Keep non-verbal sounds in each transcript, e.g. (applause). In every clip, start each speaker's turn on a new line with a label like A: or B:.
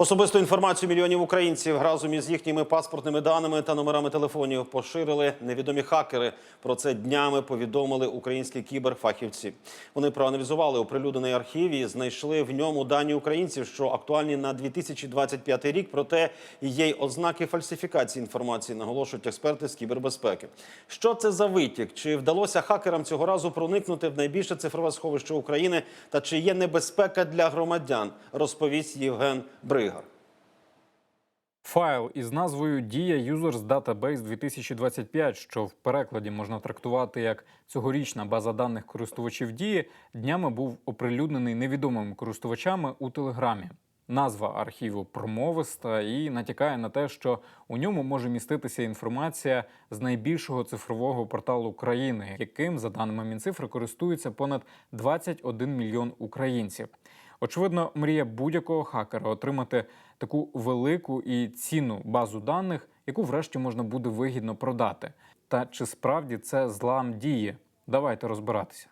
A: Особисту інформацію мільйонів українців разом із їхніми паспортними даними та номерами телефонів поширили невідомі хакери. Про це днями повідомили українські кіберфахівці. Вони проаналізували оприлюднений архів і знайшли в ньому дані українців, що актуальні на 2025 рік. Проте є й ознаки фальсифікації інформації, наголошують експерти з кібербезпеки. Що це за витік? Чи вдалося хакерам цього разу проникнути в найбільше цифрове сховище України? Та чи є небезпека для громадян? Розповість Євген Бригар.
B: Файл із назвою Дія Users Database 2025, що в перекладі можна трактувати як цьогорічна база даних користувачів дії, днями був оприлюднений невідомими користувачами у Телеграмі. Назва архіву промовиста і натякає на те, що у ньому може міститися інформація з найбільшого цифрового порталу країни, яким, за даними Мінцифри, користується понад 21 мільйон українців. Очевидно, мрія будь-якого хакера отримати таку велику і цінну базу даних, яку врешті можна буде вигідно продати. Та чи справді це злам діє? Давайте розбиратися.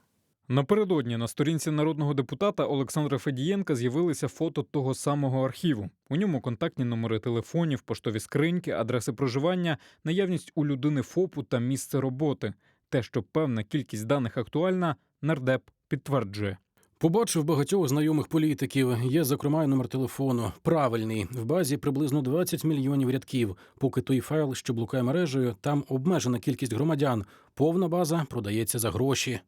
B: Напередодні на сторінці народного депутата Олександра Федієнка з'явилися фото того самого архіву. У ньому контактні номери телефонів, поштові скриньки, адреси проживання, наявність у людини ФОПу та місце роботи. Те, що певна кількість даних актуальна, нардеп підтверджує.
C: Побачив багатьох знайомих політиків. Є, зокрема, номер телефону. Правильний в базі приблизно 20 мільйонів рядків. Поки той файл, що блукає мережею, там обмежена кількість громадян. Повна база продається за гроші.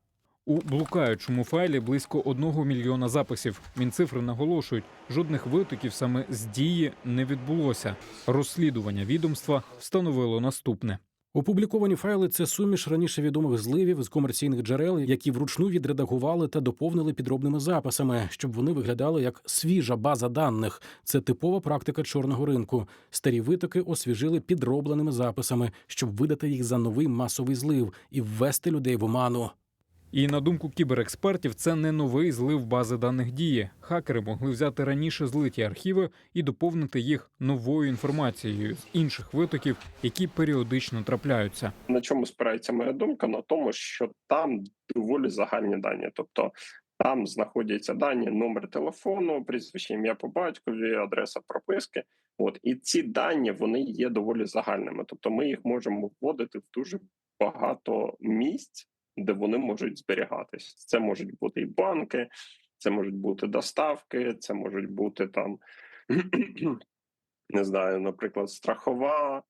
B: У блукаючому файлі близько одного мільйона записів. Мінцифри наголошують, жодних витоків саме з дії не відбулося. Розслідування відомства встановило наступне.
C: Опубліковані файли це суміш раніше відомих зливів з комерційних джерел, які вручну відредагували та доповнили підробними записами, щоб вони виглядали як свіжа база даних. Це типова практика чорного ринку. Старі витоки освіжили підробленими записами, щоб видати їх за новий масовий злив і ввести людей в оману.
B: І на думку кіберекспертів, це не новий злив бази даних дії. Хакери могли взяти раніше злиті архіви і доповнити їх новою інформацією з інших витоків, які періодично трапляються.
D: На чому спирається моя думка? На тому, що там доволі загальні дані, тобто там знаходяться дані, номер телефону, прізвище ім'я по батькові, адреса прописки. От і ці дані вони є доволі загальними. Тобто, ми їх можемо вводити в дуже багато місць, де вони можуть зберігатись. Це можуть бути і банки, це можуть бути доставки, це можуть бути там (clears throat) не знаю, наприклад, страхова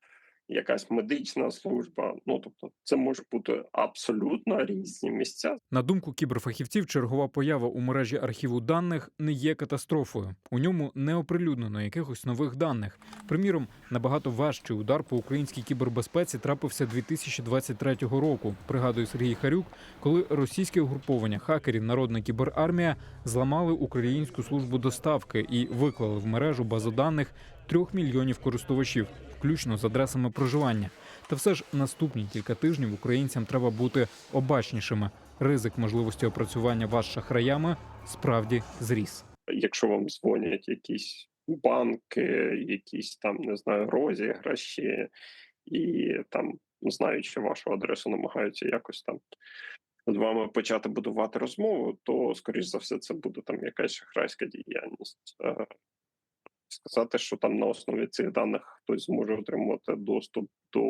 D: якась медична служба. Ну тобто, це може бути абсолютно різні місця.
B: На думку кіберфахівців, чергова поява у мережі архіву даних не є катастрофою. У ньому не оприлюднено якихось нових даних. Приміром, набагато важчий удар по українській кібербезпеці трапився 2023 року. Пригадує Сергій Харюк, коли російське угруповання хакерів Народна кіберармія зламали українську службу доставки і виклали в мережу базу даних трьох мільйонів користувачів, включно з адресами проживання. Та все ж наступні кілька тижнів українцям треба бути обачнішими. Ризик можливості опрацювання вас шахраями справді зріс.
D: Якщо вам дзвонять якісь банки, якісь там не знаю, розіграші, і там, знаючи вашу адресу, намагаються якось там з вами почати будувати розмову, то скоріш за все це буде там якась шахрайська діяльність. Сказати, що там на основі цих даних хтось зможе отримати доступ до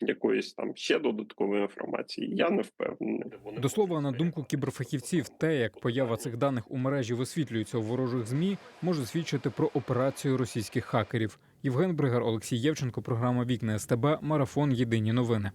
D: якоїсь там ще додаткової інформації, я не впевнений.
B: До слова, на думку кіберфахівців, те, як поява цих даних у мережі висвітлюється у ворожих змі, може свідчити про операцію російських хакерів. Євген Бригар, Олексій Євченко, програма Вікна СТБ, марафон Єдині новини.